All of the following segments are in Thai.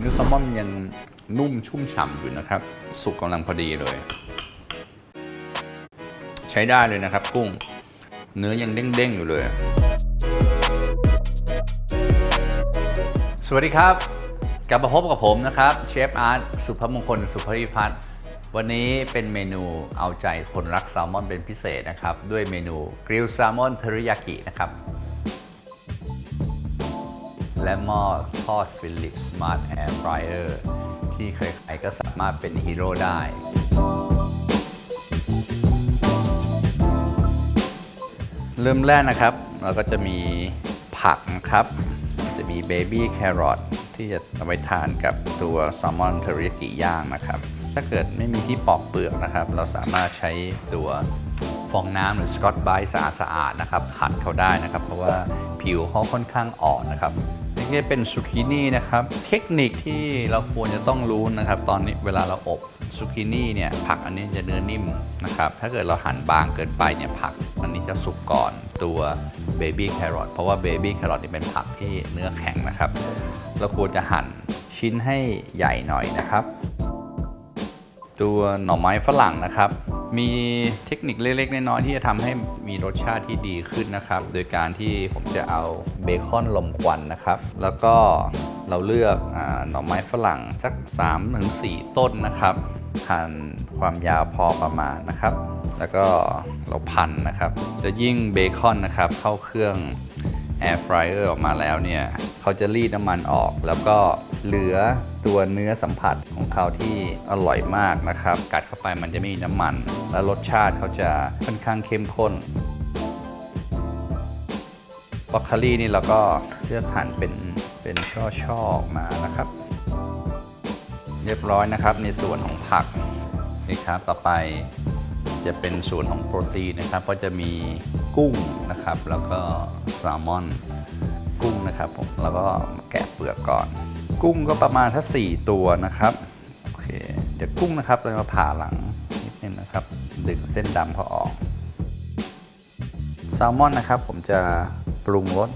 เนื้อแซลมอนยังนุ่มชุ่มฉ่ำอยู่นะครับ สุกกำลังพอดีเลย ใช้ได้เลยนะครับ กุ้ง เนื้อยังเด้งๆอยู่เลย สวัสดีครับ กลับมาพบกับผมนะครับเชฟอาร์ตสุภมงคลสุภวิพัฒน์วันนี้เป็นเมนูเอาใจคนรักแซลมอนเป็นพิเศษนะครับ ด้วยเมนูกริลแซลมอนเทริยากินะครับ และหม้อทอดฟิลิปสมาร์ทแอร์ฟรายเออร์ที่ใครๆก็สามารถเป็นฮีโร่ได้ เริ่มแรกนะครับ เราก็จะมีผักนะครับ จะมีเบบี้แครอทที่จะเอาไปทานกับตัวแซลมอนเทอริยากิย่างนะครับ ถ้าเกิดไม่มีที่ปอกเปลือกนะครับ เราสามารถใช้ตัวฟองน้ำหรือสกอตไบร์สะอาดๆนะครับ ขัดเขาได้นะครับ เพราะว่าผิวเขาค่อนข้างอ่อนนะครับ นี่เป็นซูกินี่นะครับ เทคนิคที่เราควรจะต้องรู้นะครับ ตอนนี้เวลาเราอบซูกินี่เนี่ยผักอันนี้จะเนื้อนิ่มนะครับ ถ้าเกิดเราหั่นบางเกินไปเนี่ยผักอันนี้จะสุกก่อนตัวเบบี้แครอทเพราะว่าเบบี้แครอทนี่เป็นผักที่เนื้อแข็งนะครับ เราควรจะหั่นชิ้นให้ใหญ่หน่อยนะครับ ตัวหน่อไม้ฝรั่งนะครับ มีเทคนิคเล็กๆ น้อยๆที่จะทำให้มีรสชาติที่ดีขึ้นนะครับ โดยการที่ผมจะเอาเบคอนลมควันนะครับ แล้วก็เราเลือกอหน่อไม้ฝรั่งสัก 3-4 ต้นนะครับหั่นความยาวพอประมาณนะครับ แล้วก็เราพันนะครับจะยิ่งเบคอนนะครับ เข้าเครื่องแอร์ฟรายเออร์ออกมาแล้วเนี่ย เขาจะรีดน้ำมันออกแล้วก็ เหลือตัวเนื้อสัมผัสของเขาที่อร่อยมากนะครับ กัดเข้าไปมันจะไม่มีน้ำมัน และรสชาติเขาจะค่อนข้างเข้มข้นบรอกโคลีนี่เราก็เลือกหั่นเป็นเป็นช่อๆอออกมานะครับ เรียบร้อยนะครับ ในส่วนของผักนี่ครับต่อไปจะเป็นส่วนของโปรตีนนะครับ ก็จะมีกุ้งนะครับ แล้วก็แซลมอน กุ้งนะครับผมแล้วก็แกะเปลือกก่อน กุ้งก็ประมาณถ้าสี่ตัวนะครับโอเคเดี๋ยวกุ้งนะครับเรามาผ่าหลังนิดนึงนะครับ ดึงเส้นดำเขาออกแซลมอนนะครับ ผมจะปรุงรส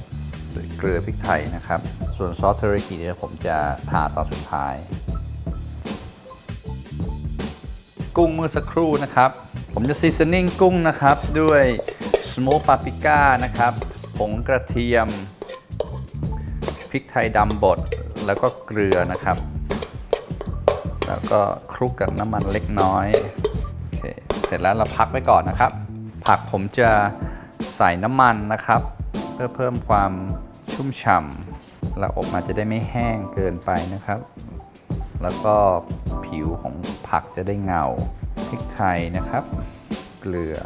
ด้วยเกลือพริกไทยนะครับ ส่วนซอสเทอริกิเนี่ยผมจะทาตอนสุดท้าย กุ้งเมื่อสักครู่นะครับ ผมจะซีซันนิ่งกุ้งนะครับด้วยสโมปาปิก้านะครับผงกระเทียมพริกไทยดำบด แล้วก็เกลือนะครับ แล้วก็คลุกกับน้ำมันเล็กน้อยโอเคเสร็จแล้วเราพักไว้ก่อนนะครับ ผักผมจะใส่น้ำมันนะครับ เพื่อเพิ่มความชุ่มฉ่ำแล้วอบมาจะได้ไม่แห้งเกินไปนะครับ แล้วก็ผิวของผักจะได้เงาพริกไทยนะครับ เกลือ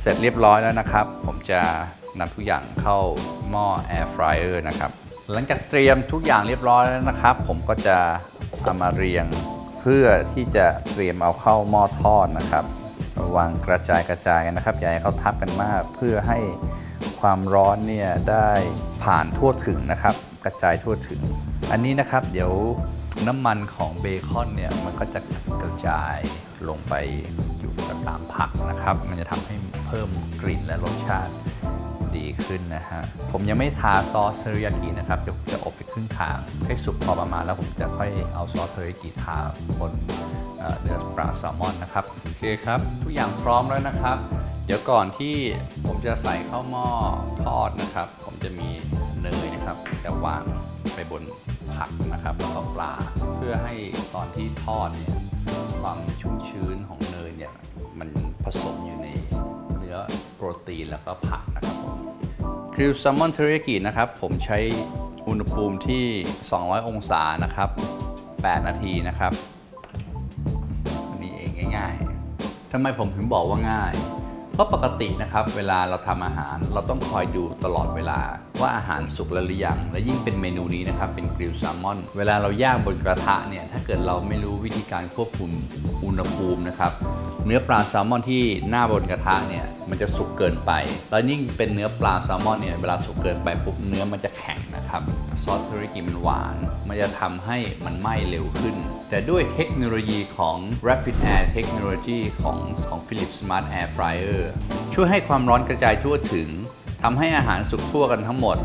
เสร็จเรียบร้อยแล้วนะครับ ผมจะ นำทุกอย่างเข้าหม้อแอร์ฟรายเออร์นะครับ หลังจากเตรียมทุกอย่างเรียบร้อยแล้วนะครับ ผมก็จะเอามาเรียงเพื่อที่จะเตรียมเอาเข้าหม้อทอดนะครับวางกระจายกระจายนะครับอย่าให้เขาทับกันมากเพื่อให้ความร้อนเนี่ยได้ผ่านทั่วถึงนะครับ กระจายทั่วถึง อันนี้นะครับเดี๋ยวน้ำมันของเบคอนเนี่ยมันก็จะกระจายลงไปอยู่ตามผักนะครับ มันจะทำให้เพิ่มกลิ่นและรสชาติ ดีขึ้นนะฮะ ผมยังไม่ทาซอสเทอริยากินะครับจะจะอบไปครึ่งทางให้สุกพอประมาณแล้วผมจะค่อยเอาซอสเทอริยากิทาบนเอ่อเนื้อปลาแซลมอนนะครับ โอเคครับ ทุกอย่างพร้อมแล้วนะครับ เดี๋ยวก่อนที่ผมจะใส่เข้าหม้อทอดนะครับ ผมจะมีเนยนะครับจะวางไปบนผักนะครับแล้วก็ปลาเพื่อให้ตอนที่ทอดเนี่ยความชุ่มชื้นของเนยเนี่ยมันผสมอยู่ในเนื้อโปรตีนแล้วก็ผักนะครับ ริวแซลมอนเทริยากินะครับ ผมใช้อุณหภูมิที่ 200 องศานะครับ 8 นาทีนะครับอันนี้เองง่ายๆทำไมผมถึงบอกว่าง่าย เพราะปกตินะครับ เวลาเราทำอาหารเราต้องคอยดูตลอดเวลา ว่าอาหารสุกแล้วหรือยัง และยิ่งเป็นเมนูนี้นะครับ เป็นกริลแซลมอน เวลาเราย่างบนกระทะเนี่ย ถ้าเกิดเราไม่รู้วิธีการควบคุมอุณหภูมินะครับ เนื้อปลาแซลมอนที่หน้าบนกระทะเนี่ย มันจะสุกเกินไป แล้วยิ่งเป็นเนื้อปลาแซลมอนเนี่ย เวลาสุกเกินไปปุ๊บเนื้อมันจะแข็งนะครับซอสเทอริกิมันหวาน มันจะทำให้มันไหม้เร็วขึ้น แต่ด้วยเทคโนโลยีของ Rapid Air Technology ของของ Philips Smart Air Fryer ช่วยให้ความร้อนกระจายทั่วถึง ทำให้อาหารสุกทั่วกันทั้งหมด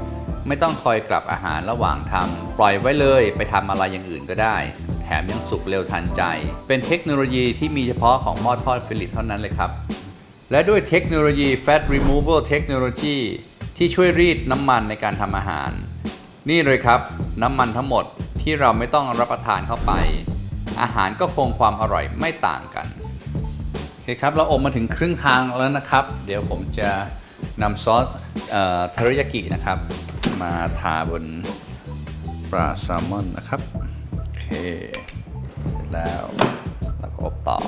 ไม่ต้องคอยกลับอาหารระหว่างทำปล่อยไว้เลยไปทำอะไรอย่างอื่นก็ได้ แถมยังสุกเร็วทันใจ เป็นเทคโนโลยีที่มีเฉพาะของหม้อทอดฟิลิปเท่านั้นเลยครับ และด้วยเทคโนโลยี Fat Removal Technology ที่ช่วยรีดน้ำมันในการทำอาหาร นี่เลยครับ น้ำมันทั้งหมดที่เราไม่ต้องรับประทานเข้าไป อาหารก็คงความอร่อยไม่ต่างกันโอเคครับ เราอบมาถึงครึ่งทางแล้วนะครับ เดี๋ยวผมจะ นำซอสเทริยากินะครับ มาทาบนปลาแซลมอนนะครับ โอเคเสร็จแล้วเราก็อบต่อ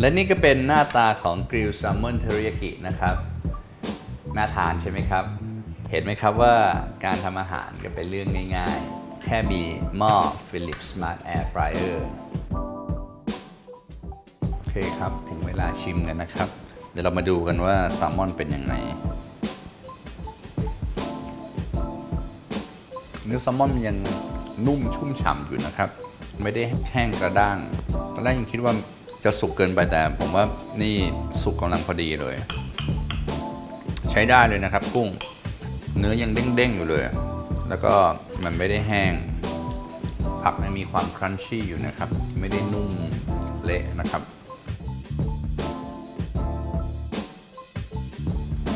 และนี่ก็เป็นหน้าตาของกริลแซลมอนเทริยากินะครับน่าทานใช่ไหมครับ เห็นไหมครับว่าการทำอาหารก็เป็นเรื่องง่ายๆ แค่มีหม้อ Philips Smart Air Fryer โอเคครับ ถึงเวลาชิมกันนะครับ เดี๋ยวเรามาดูกันว่าแซลมอนเป็นยังไงเนื้อแซลมอนยังนุ่มชุ่มฉ่ำอยู่นะครับ ไม่ได้แห้งกระด้างตอนแรกยังคิดว่าจะสุกเกินไปแต่ ผมว่านี่สุกกำลังพอดีเลย ใช้ได้เลยนะครับ กุ้ง เนื้อยังเด้งๆอยู่เลย แล้วก็มันไม่ได้แห้ง ผักมันมีความครันชี่อยู่นะครับ ไม่ได้นุ่มเละนะครับ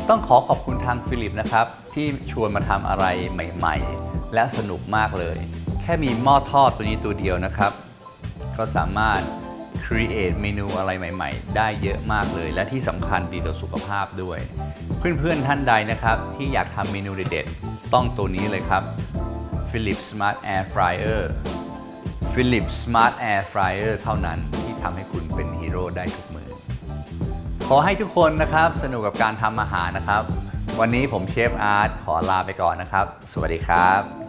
ต้องขอขอบคุณทางฟิลิปนะครับ ที่ชวนมาทำอะไรใหม่ๆ และสนุกมากเลย แค่มีหม้อทอดตัวนี้ตัวเดียวนะครับ ก็สามารถ create เมนูอะไรใหม่ ๆ ได้เยอะมากเลย และที่สำคัญดีต่อสุขภาพด้วย เพื่อนๆท่านใดนะครับ ที่อยากทำเมนูเด็ดๆ ต้องตัวนี้เลยครับ Philips Smart Air Fryer Philips Smart Air Fryer เท่านั้นที่ทำให้คุณเป็นฮีโร่ได้ทุกเมื่อ ขอให้ทุกคนนะครับ สนุกกับการทำอาหารนะครับ วันนี้ผมเชฟอาร์ตขอลาไปก่อนนะครับ สวัสดีครับ